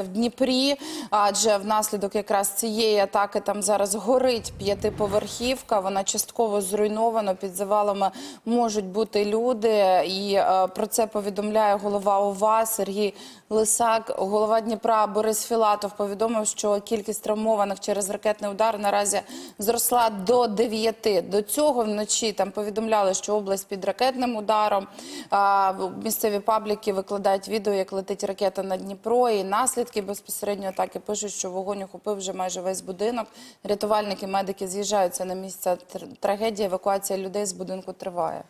В Дніпрі, адже внаслідок якраз цієї атаки там зараз горить п'ятиповерхівка. Вона частково зруйнована. Під завалами можуть бути люди. І е, про це повідомляє голова ОВА Сергій Лисак. Голова Дніпра Борис Філатов повідомив, що кількість травмованих через ракетний удар наразі зросла до 9. До цього вночі там повідомляли, що область під ракетним ударом. А, місцеві пабліки викладають відео, як летить ракета на Дніпро, і наслідки безпосередньо атаки пишуть, що вогонь охопив вже майже весь будинок. Рятувальники, медики з'їжджаються на місце тр- трагедії. Евакуація людей з будинку триває.